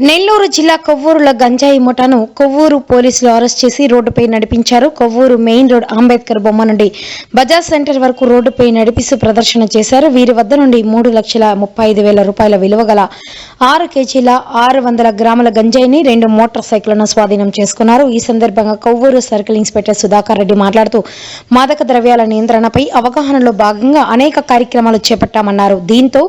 నెల్లూరు జిల్లా కొవ్వూరుల గంజాయి ముఠాను కొవ్వూరు పోలీసులు అరెస్ట్ చేసి రోడ్డుపై నడిపించారు. కొవ్వూరు మెయిన్ రోడ్ అంబేద్కర్ బొమ్మ నుండి బజాజ్ సెంటర్ వరకు రోడ్డుపై నడిపిస్తూ ప్రదర్శన చేశారు. వీరి వద్ద నుండి మూడు లక్షల ముప్పై ఐదు వేల రూపాయల విలువ గల ఆరు కేజీల ఆరు వందల గ్రాముల గంజాయిని రెండు మోటార్ సైకిళ్ళను స్వాధీనం చేసుకున్నారు. ఈ సందర్భంగా కొవ్వూరు సర్కిల్ ఇన్స్పెక్టర్ సుధాకర్ రెడ్డి మాట్లాడుతూ మాదక ద్రవ్యాల నియంత్రణపై అవగాహనలో భాగంగా అనేక కార్యక్రమాలు చేపట్టామన్నారు. దీంతో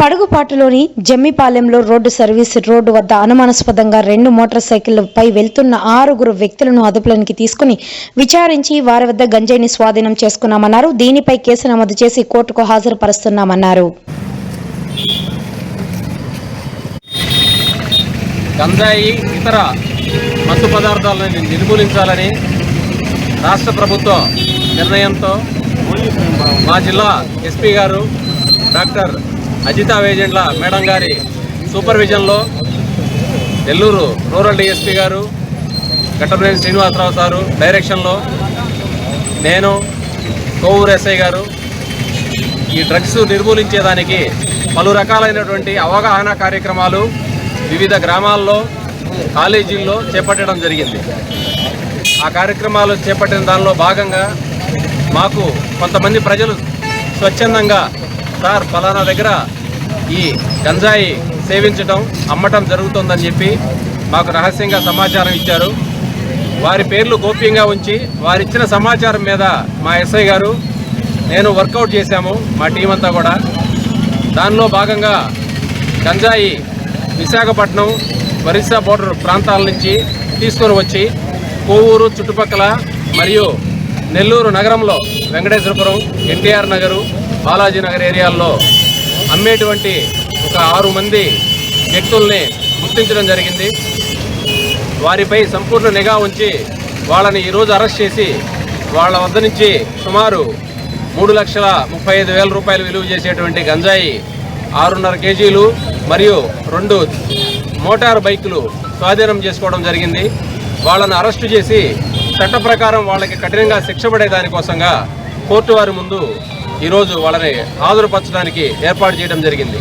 పడుగుపాటులోని జమ్మిపాలెంలో రోడ్డు సర్వీస్ రోడ్డు వద్ద అనుమానాస్పదంగా రెండు మోటార్ సైకిళ్ళపై వెళ్తున్న ఆరుగురు వ్యక్తులను అదుపులోనికి తీసుకుని విచారించి వారి వద్ద గంజాయిని స్వాధీనం చేసుకున్నామన్నారు. దీనిపై కేసు నమోదు చేసి కోర్టుకు హాజరుపరుస్తున్నామన్నారు. గంజాయి ఇతర మత్తు పదార్థాలను నిర్మూలించాలని రాష్ట్ర ప్రభుత్వం నిర్ణయంతో మా జిల్లా ఎస్పీ గారు డాక్టర్ అజితా ఏజెంట్ల మేడం గారి సూపర్విజన్లో నెల్లూరు రూరల్ డిఎస్పీ గారు ఘట్టప్రేని శ్రీనివాసరావు సారు డైరెక్షన్లో నేను కోవూరు ఎస్ఐ గారు. ఈ డ్రగ్స్ నిర్మూలించేదానికి పలు రకాలైనటువంటి అవగాహన కార్యక్రమాలు వివిధ గ్రామాల్లో కాలేజీల్లో చేపట్టడం జరిగింది. ఆ కార్యక్రమాలు చేపట్టిన దానిలో భాగంగా మాకు కొంతమంది ప్రజలు స్వచ్ఛందంగా సార్ ఫలానా దగ్గర ఈ గంజాయి సేవించడం అమ్మటం జరుగుతుందని చెప్పి మాకు రహస్యంగా సమాచారం ఇచ్చారు. వారి పేర్లు గోప్యంగా ఉంచి వారిచ్చిన సమాచారం మీద మా ఎస్ఐ గారు నేను వర్కౌట్ చేశాము మా టీం అంతా కూడా. దానిలో భాగంగా గంజాయి విశాఖపట్నం ఒరిస్సా బోర్డర్ ప్రాంతాల నుంచి తీసుకొని వచ్చి కోవూరు చుట్టుపక్కల మరియు నెల్లూరు నగరంలో వెంకటేశ్వరపురం ఎన్టీఆర్ నగరు బాలాజీ నగర్ ఏరియాల్లో అమ్మేటువంటి ఒక ఆరు మంది వ్యక్తుల్ని గుర్తించడం జరిగింది. వారిపై సంపూర్ణ నిఘా ఉంచి వాళ్ళని ఈరోజు అరెస్ట్ చేసి వాళ్ళ వద్ద నుంచి సుమారు మూడు లక్షల ముప్పై ఐదు వేల రూపాయలు విలువ చేసేటువంటి గంజాయి ఆరున్నర కేజీలు మరియు రెండు మోటార్ బైకులు స్వాధీనం చేసుకోవడం జరిగింది. వాళ్ళను అరెస్టు చేసి చట్ట ప్రకారం వాళ్ళకి కఠినంగా శిక్ష పడే దానికోసంగా కోర్టు వారి ముందు ఈరోజు వాళ్ళని హాజరుపరచడానికి ఏర్పాటు చేయడం జరిగింది.